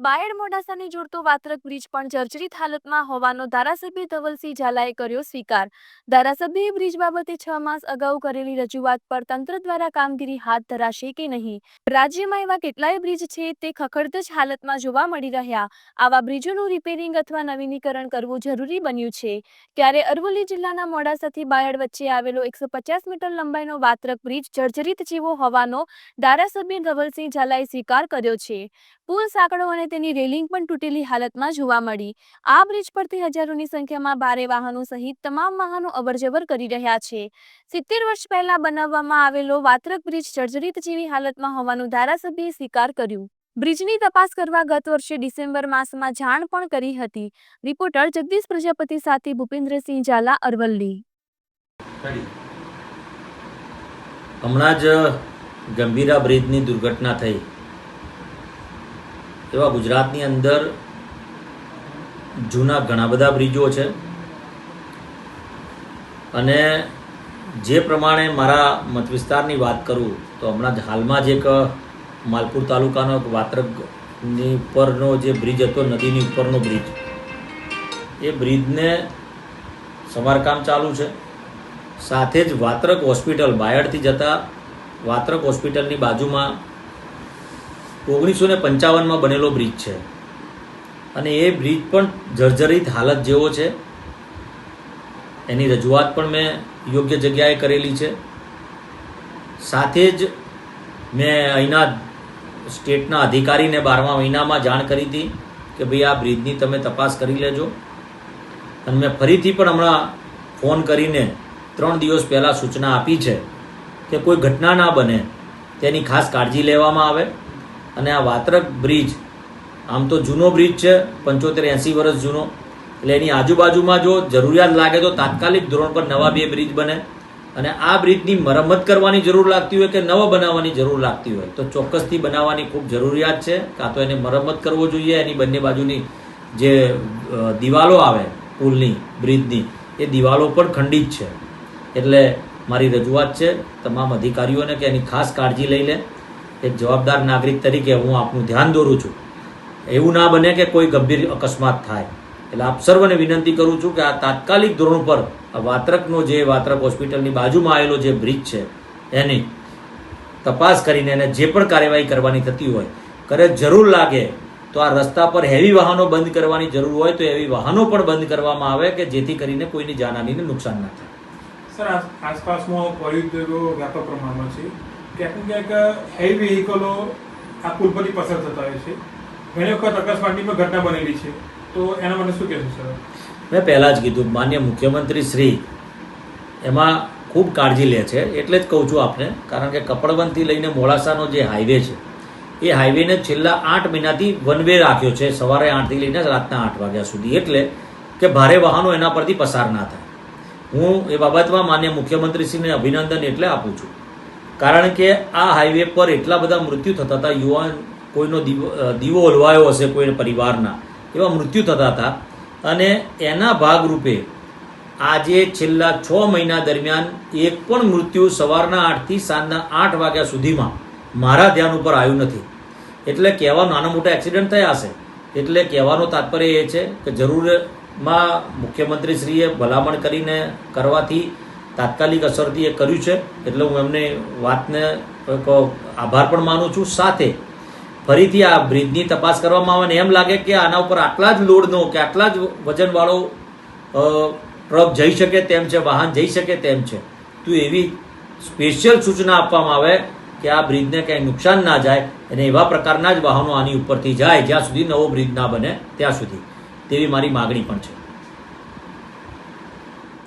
બાયડ મોડાસાને જોડતો વાત્રક બ્રિજ પણ જર્જરિત હાલતમાં હોવાનો ધારાસભ્ય ધવલસિંહ ઝાલાએ કર્યો સ્વીકાર. ધારાસભ્યએ બ્રિજ બાબતે છ માસ અગાઉ કરેલી રજૂઆત પર તંત્ર દ્વારા કામગીરી હાથ ધરાશે કે નહીં? રાજ્યમાં એવા કેટલાય બ્રિજ છે, તે ખખડતજ હાલતમાં જોવા મળી રહ્યા. આવા બ્રિજોનું રિપેરિંગ અથવા નવીનીકરણ કરવું જરૂરી બન્યું છે. ત્યારે અરવલ્લી જિલ્લાના મોડાસાથી બાયડ વચ્ચે આવેલો એકસો પચાસ મીટર લંબાઈનો વાત્રક બ્રિજ જર્જરિત જેવો હોવાનો ધારાસભ્ય ધવલસિંહ ઝાલાએ સ્વીકાર કર્યો છે. પુલ સાંકડો અને તેની રેલિંગ પણ તૂટેલી હાલતમાં જોવા મળી. આ બ્રિજ પરથી હજારોની સંખ્યામાં ભારે વાહનો સહિત તમામ વાહનો અવરજવર કરી રહ્યા છે. સિત્તેર વર્ષ પહેલા બનાવવામાં આવેલો વાત્રક બ્રિજ જર્જરિત જેવી હાલતમાં હોવાનું ધારાસભ્યએ સ્વીકાર કર્યું. બ્રિજની તપાસ કરવા ગત વર્ષે ડિસેમ્બર માસમાં જાણ પણ કરી હતી. રિપોર્ટર જગદીશ પ્રજાપતિ સાથે ભૂપેન્દ્રસિંહ ઝાલા, અરવલ્લી. હમણાં જ ગંભીરા બ્રિજની દુર્ઘટના થઈ. એવા ગુજરાતની અંદર જૂના ઘણા બધા બ્રિજો છે. અને જે પ્રમાણે મારા મત વિસ્તારની વાત કરું, તો હમણાં જ હાલમાં જ એક માલપુર તાલુકાનો એક વાત્રકની ઉપરનો જે બ્રિજ હતો, નદીની ઉપરનો બ્રિજ, એ બ્રિજને સમારકામ ચાલુ છે. સાથે જ વાત્રક હોસ્પિટલ બાયડથી જતા વાત્રક હોસ્પિટલની બાજુમાં ઓગણીસો ને પંચાવનમાં બનેલો બ્રિજ છે. અને એ બ્રિજ પણ જર્જરિત હાલત જેવો છે. એની રજૂઆત પણ મેં યોગ્ય જગ્યાએ કરેલી છે. સાથે જ મેં અહીંના સ્ટેટના અધિકારીને બારમા મહિનામાં જાણ કરી હતી કે ભાઈ આ બ્રિજની તમે તપાસ કરી લેજો. અને મેં ફરીથી પણ હમણાં ફોન કરીને ત્રણ દિવસ પહેલાં સૂચના આપી છે કે કોઈ ઘટના ના બને તેની ખાસ કાળજી લેવામાં આવે. અને આ વાત્રક બ્રિજ, આમ તો જૂનો બ્રિજ છે, પંચોતેર એંસી વર્ષ જૂનો. એટલે એની આજુબાજુમાં જો જરૂરિયાત લાગે તો તાત્કાલિક ધોરણ પર નવા બે બ્રિજ બને. અને આ બ્રિજની મરમ્મત કરવાની જરૂર લાગતી હોય કે નવો બનાવવાની જરૂર લાગતી હોય? તો ચોક્કસથી બનાવવાની ખૂબ જરૂરિયાત છે. કાં તો એને મરમ્મત કરવો જોઈએ, એની બંને બાજુની જે દિવાલો આવે, પુલની, બ્રિજની, એ દિવાલો પણ ખંડિત છે. એટલે મારી રજૂઆત છે, તમામ અધિકારીઓને કે એની ખાસ કાળજી લઈ લે. એક જવાબદાર નાગરિક તરીકે હું આપનું ધ્યાન દોરું છું. એવું ના બને કે કોઈ ગંભીર અકસ્માત થાય. એટલે આપ સર્વને વિનંતી કરું છું કે આ તાત્કાલિક ધોરણ પર વાત્રકનો જે વાત્રક હોસ્પિટલની બાજુમાં આવેલો જે બ્રિજ છે, એની તપાસ કરીને એને જે પણ કાર્યવાહી કરવાની થતી હોય, કરે જરૂર લાગે તો આ રસ્તા પર હેવી વાહનો બંધ કરવાની જરૂર હોય તો એવી વાહનો પણ બંધ કરવામાં આવે કે જેથી કરીને કોઈની જાનહાનીને નુકસાન ના થાય. સર આસ- આસપાસમાં વ્યાપક પ્રમાણમાં છે. ક્યાંક ક્યાંક હેવી વેહિકલો આ પુલ પરથી પસાર થતા હોય છે. ઘણી વખત અકસ્માતની પણ ઘટના બનેલી છે. તો એના માટે શું કહેશો, સર? મેં પહેલાં જ કીધું, માન્ય મુખ્યમંત્રી શ્રી એમાં ખૂબ કાળજી લે છે, એટલે જ કહું છું આપને, કારણ કે કપડવંતથી લઈને મોડાસાનો જે હાઈવે છે, એ હાઈવેને છેલ્લા આઠ મહિનાથી વન વે રાખ્યો છે, સવારે આઠથી લઈને રાતના આઠ વાગ્યા સુધી, એટલે કે ભારે વાહનો એના પરથી પસાર ના થાય. હું એ બાબતમાં માન્ય મુખ્યમંત્રીશ્રીને અભિનંદન એટલે આપું છું. કારણ કે આ હાઈવે પર એટલા બધા મૃત્યુ થતા હતા, યુવાન કોઈનો દીવો દીવો ઓલવાયો હશે કોઈ પરિવારના, એવા મૃત્યુ થતા હતા. અને એના ભાગરૂપે આજે છેલ્લા છ મહિના દરમિયાન એક પણ મૃત્યુ સવારના આઠથી સાંજના આઠ વાગ્યા સુધીમાં મારા ધ્યાન ઉપર આવ્યું નથી. એટલે કહેવા નાના મોટા એક્સિડન્ટ થયા હશે. એટલે કહેવાનો તાત્પર્ય એ છે કે જરૂરમાં મુખ્યમંત્રીશ્રીએ ભલામણ કરીને કરવાથી તાત્કાલિક અસરથી એ કર્યું છે, એટલે હું એમને વાતને આભાર પણ માનું છું. સાથે ફરીથી આ બ્રિજની તપાસ કરવામાં આવે ને એમ લાગે કે આના ઉપર આટલા જ લોડનો કે આટલા જ વજનવાળો ટ્રક જઈ શકે તેમ છે, વાહન જઈ શકે તેમ છે, તો એવી સ્પેશિયલ સૂચના આપવામાં આવે કે આ બ્રિજને કંઈ નુકસાન ના જાય અને એવા પ્રકારના જ વાહનો આની ઉપરથી જાય જ્યાં સુધી નવો બ્રિજ ના બને ત્યાં સુધી. તેવી મારી માગણી પણ છે.